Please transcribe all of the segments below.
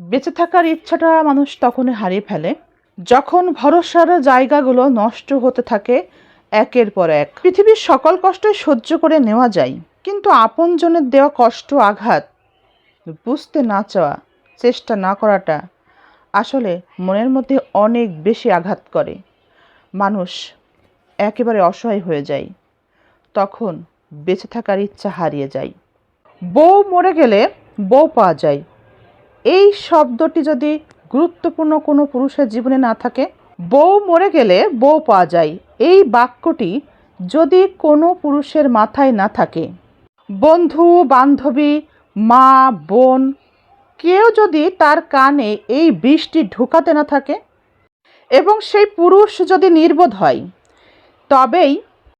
বেঁচে থাকার ইচ্ছাটা মানুষ তখনই হারিয়ে ফেলে। যখন ভরসার জায়গাগুলো নষ্ট হতে থাকে, একের পর এক। পৃথিবীর সকল কষ্টই সহ্য করে নেওয়া যায়, কিন্তু আপনজনের দেওয়া কষ্ট আঘাত, বুঝতে না চাওয়া, চেষ্টা না করাটা আসলে মনের মধ্যে অনেক বেশি আঘাত করে। মানুষ একেবারে অসহায় হয়ে যায়, তখন বেঁচে থাকার ইচ্ছা হারিয়ে যায়। বউ মরে গেলে বউ পাওয়া যায় এই শব্দটি যদি গুরুত্বপূর্ণ কোনো পুরুষের জীবনে না থাকে, বউ মরে গেলে বউ পাওয়া যায়। এই বাক্যটি যদি কোনো পুরুষের মাথায় না থাকে, বন্ধু, বান্ধবী, মা, বোন, কেউ যদি তার কানে এই বৃষ্টি ঢুকাতে না থাকে এবং সেই পুরুষ যদি নির্বোধ হয়, তবেই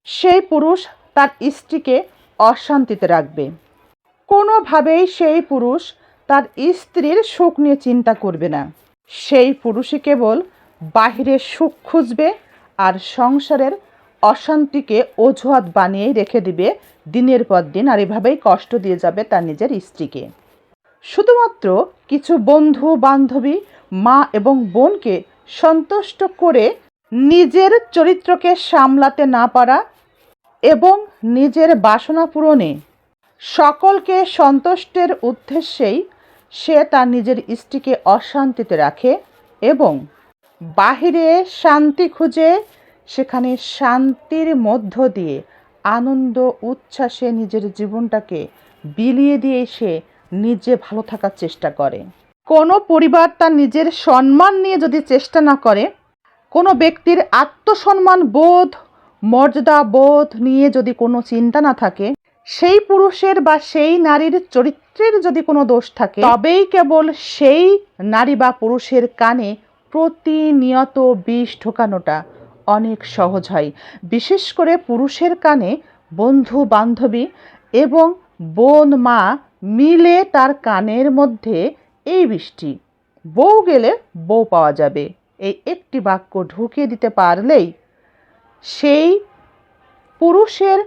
সেই পুরুষ তার স্ত্রীকে অশান্তিতে রাখবে। কোনোভাবেই সেই পুরুষ স্ত্রীর সুখ নিয়ে চিন্তা করবে না। সেই পুরুষই কেবল বাহিরের সুখ খুঁজবে আর সংসারের অশান্তিকে অজুহাত বানিয়ে রেখে দিবে। দিনের পর দিন আর এভাবেই কষ্ট দিয়ে যাবে তার নিজের স্ত্রীকে। শুধুমাত্র কিছু বন্ধু, বান্ধবী, মা এবং বোনকে সন্তুষ্ট করে নিজের চরিত্রকে সামলাতে না পারা এবং নিজের বাসনা পূরণে সকলকে সন্তুষ্টের উদ্দেশ্যেই সে তার নিজের স্ত্রীকে অশান্তিতে রাখে এবং বাহিরে শান্তি খুঁজে সেখানে শান্তির মধ্য দিয়ে আনন্দ, উচ্ছ্বাসে নিজের জীবনটাকে বিলিয়ে দিয়ে সে নিজে ভালো থাকার চেষ্টা করে। কোনো পরিবার তার নিজের সম্মান নিয়ে যদি চেষ্টা না করে, কোনো ব্যক্তির আত্মসম্মান বোধ মর্যাদা বোধ নিয়ে যদি কোনো চিন্তা না থাকে সেই পুরুষের বা সেই নারীর চরিত্রের যদি কোনো দোষ থাকে, তবেই কেবল সেই নারী বা পুরুষের কানে প্রতিনিয়ত বিষ ঢোকানোটা অনেক সহজ হয়। বিশেষ করে পুরুষের কানে বন্ধু, বান্ধবী এবং বোন, মা মিলে তার কানের মধ্যে এই বৃষ্টি, বউ গেলে বউ পাওয়া যাবে। এই একটি বাক্য ঢুকিয়ে দিতে পারলেই সেই পুরুষের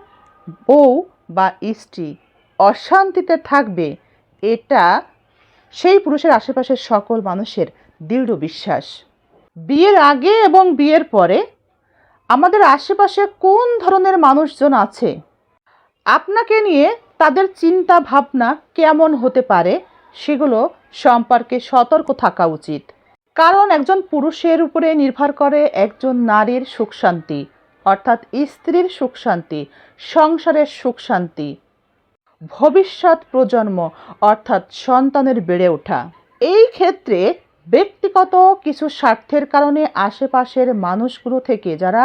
বউ বা স্ত্রী অশান্তিতে থাকবে, এটা সেই পুরুষের আশেপাশের সকল মানুষের দৃঢ় বিশ্বাস। বিয়ের আগে এবং বিয়ের পরে আমাদের আশেপাশে কোন ধরনের মানুষজন আছে? আপনাকে নিয়ে তাদের চিন্তা ভাবনা কেমন হতে পারে সেগুলো সম্পর্কে সতর্ক থাকা উচিত। কারণ একজন পুরুষের উপরে নির্ভর করে একজন নারীর সুখ শান্তি। অর্থাৎ স্ত্রীর সুখ শান্তি সংসারের সুখ শান্তি ভবিষ্যৎ প্রজন্ম, অর্থাৎ সন্তানের বেড়ে ওঠা। এই ক্ষেত্রে ব্যক্তিগত কিছু স্বার্থের কারণে আশেপাশের মানুষগুলো থেকে যারা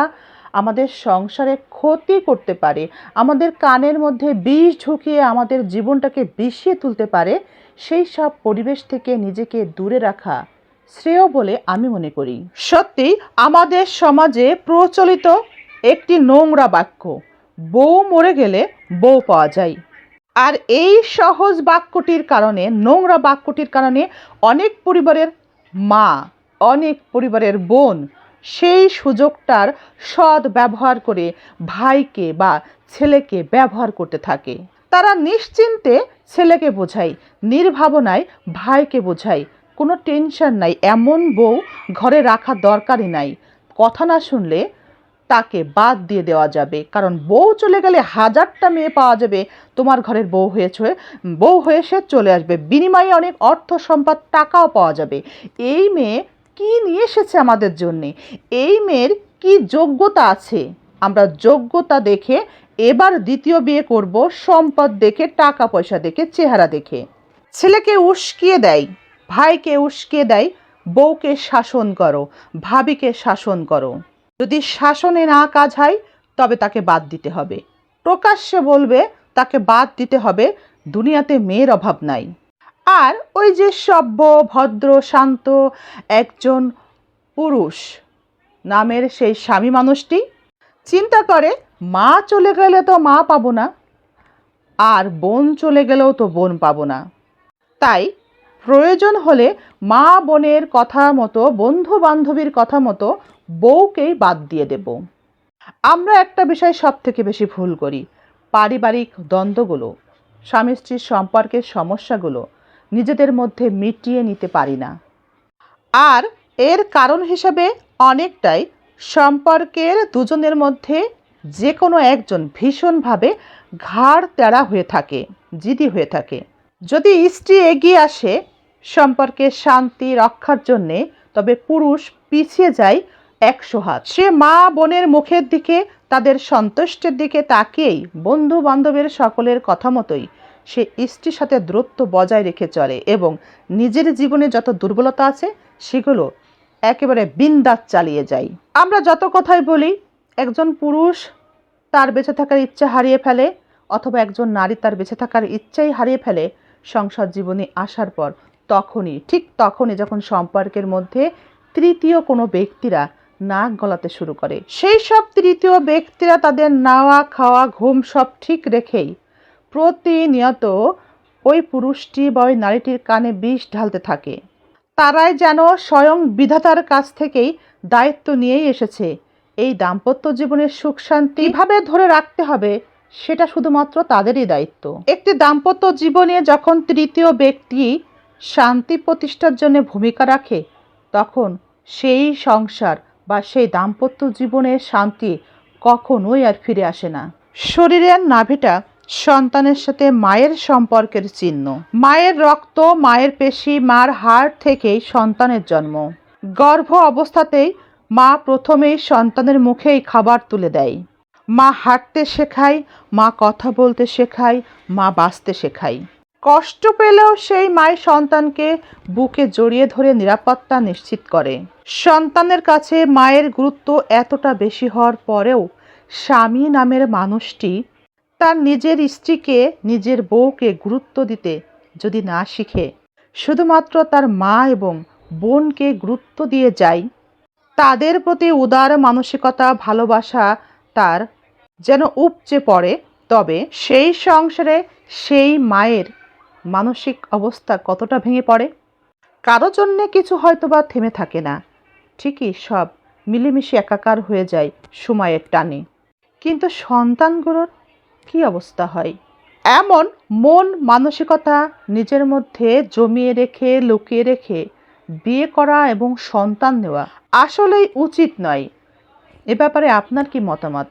আমাদের সংসারে ক্ষতি করতে পারে, আমাদের কানের মধ্যে বিষ ঢুকিয়ে আমাদের জীবনটাকে বিষিয়ে তুলতে পারে, সেই সব পরিবেশ থেকে নিজেকে দূরে রাখা শ্রেয় বলে আমি মনে করি। সত্যি আমাদের সমাজে প্রচলিত একটি নোংরা বাক্য, বউ মরে গেলে বউ পাওয়া যায়। আর এই সহজ বাক্যটির কারণে, নোংরা বাক্যটির কারণে অনেক পরিবারের মা, অনেক পরিবারের বোন সেই সুযোগটার সৎ ব্যবহার করে ভাইকে বা ছেলেকে ব্যবহার করতে থাকে। তারা নিশ্চিন্তে ছেলেকে বোঝায়, নির্ভাবনায় ভাইকে বোঝায়, কোনো টেনশন নাই, এমন বউ ঘরে রাখা দরকারই নাই। কথা না শুনলে তাকে বাদ দিয়ে দেওয়া যাবে। কারণ বউ চলে গেলে হাজারটা মেয়ে পাওয়া যাবে। তোমার ঘরের বউ হয়েছে বউ হয়ে সে চলে আসবে। বিনিময়ে অনেক অর্থ সম্পদ, টাকাও পাওয়া যাবে। এই মেয়ে কি নিয়ে এসেছে আমাদের জন্যে? এই মেয়ের কি যোগ্যতা আছে? আমরা যোগ্যতা দেখে এবার দ্বিতীয় বিয়ে করব, সম্পদ দেখে টাকা পয়সা দেখে, চেহারা দেখে। ছেলেকে উস্কিয়ে দেয়, ভাইকে উস্কিয়ে দেয়, বউকে শাসন করো, ভাবিকে শাসন করো। যদি শাসনে না কাজ হয়, তবে তাকে বাদ দিতে হবে। প্রকাশ্যে বলবে, তাকে বাদ দিতে হবে, দুনিয়াতে মেয়ের অভাব নাই। আর ওই যে সভ্য, ভদ্র, শান্ত একজন পুরুষ, নামের সেই স্বামী মানুষটি, চিন্তা করে, মা চলে গেলে তো মা পাবো না, আর বোন চলে গেলেও তো বোন পাবো না। তাই প্রয়োজন হলে মা বোনের কথা মতো বন্ধু বান্ধবীর কথা মতো বউকেই বাদ দিয়ে দেব। আমরা একটা বিষয় সব থেকে বেশি ভুল করি, পারিবারিক দ্বন্দ্বগুলো। স্বামী স্ত্রীর সম্পর্কের সমস্যাগুলো নিজেদের মধ্যে মিটিয়ে নিতে পারি না। আর এর কারণ হিসাবে অনেকটাই সম্পর্কের দুজনের মধ্যে যে কোনো একজন ভীষণভাবে ঘাড় তেড়া হয়ে থাকে, জিদি হয়ে থাকে। যদি স্ত্রী এগিয়ে আসে, সম্পর্কে শান্তি রক্ষার জন্যে তবে পুরুষ পিছিয়ে যায় একশো হাত। সে মা বোনের মুখের দিকে, তাদের সন্তুষ্টের দিকে তাকিয়েই বন্ধু বান্ধবের সকলের কথা মতোই সে স্ত্রীর সাথে দূরত্ব বজায় রেখে চলে এবং নিজের জীবনে যত দুর্বলতা আছে, সেগুলো একেবারে বিন্দাস চালিয়ে যায়। আমরা যত কথাই বলি, একজন পুরুষ তার বেঁচে থাকার ইচ্ছা হারিয়ে ফেলে অথবা একজন নারী তার বেঁচে থাকার ইচ্ছাই হারিয়ে ফেলে সংসার জীবনে আসার পর তখনই, ঠিক তখনই যখন সম্পর্কের মধ্যে তৃতীয় কোনো ব্যক্তিরা নাক গলাতে শুরু করে। সেই সব তৃতীয় ব্যক্তিরা তাদের নাওয়া, খাওয়া, ঘুম সব ঠিক রেখেই প্রতিনিয়ত ওই পুরুষটি বা ওই নারীটির কানে বিষ ঢালতে থাকে। তারাই যেন স্বয়ং বিধাতার কাছ থেকেই দায়িত্ব নিয়েই এসেছে। এই দাম্পত্য জীবনের সুখ শান্তি কীভাবে ধরে রাখতে হবে, সেটা শুধুমাত্র তাদেরই দায়িত্ব। একটি দাম্পত্য জীবনে যখন তৃতীয় ব্যক্তি শান্তি প্রতিষ্ঠার জন্য ভূমিকা রাখে, তখন সেই সংসার বা সেই দাম্পত্য জীবনের শান্তি কখনোই আর ফিরে আসে না। শরীরের নাভিটা সন্তানের সাথে মায়ের সম্পর্কের চিহ্ন। মায়ের রক্ত, মায়ের পেশি, মার হাড় থেকেই সন্তানের জন্ম। গর্ভ অবস্থাতেই মা প্রথমেই সন্তানের মুখেই খাবার তুলে দেয়। মা হাঁটতে শেখায়, মা কথা বলতে শেখায়, মা বাঁচতে শেখায়। কষ্ট পেলেও সেই মায়ের সন্তানকে বুকে জড়িয়ে ধরে নিরাপত্তা নিশ্চিত করে। সন্তানের কাছে মায়ের গুরুত্ব এতটা বেশি হওয়ার পরেও স্বামী নামের মানুষটি তার নিজের স্ত্রীকে নিজের বউকে গুরুত্ব দিতে যদি না শিখে, শুধুমাত্র তার মা এবং বোনকে গুরুত্ব দিয়ে যায়, তাদের প্রতি উদার মানসিকতা, ভালোবাসা তার যেন উপচে পড়ে। তবে সেই সংসারে সেই মায়ের মানসিক অবস্থা কতটা ভেঙে পড়ে? কারও জন্যে কিছু হয়তো বা থেমে থাকে না। ঠিকই সব মিলেমিশে একাকার হয়ে যায় সময়ের টানে। কিন্তু সন্তানগুলোর কী অবস্থা হয়? এমন মন মানসিকতা নিজের মধ্যে জমিয়ে রেখে, লুকিয়ে রেখে বিয়ে করা এবং সন্তান নেওয়া আসলেই উচিত নয়। এ ব্যাপারে আপনার কি মতামত?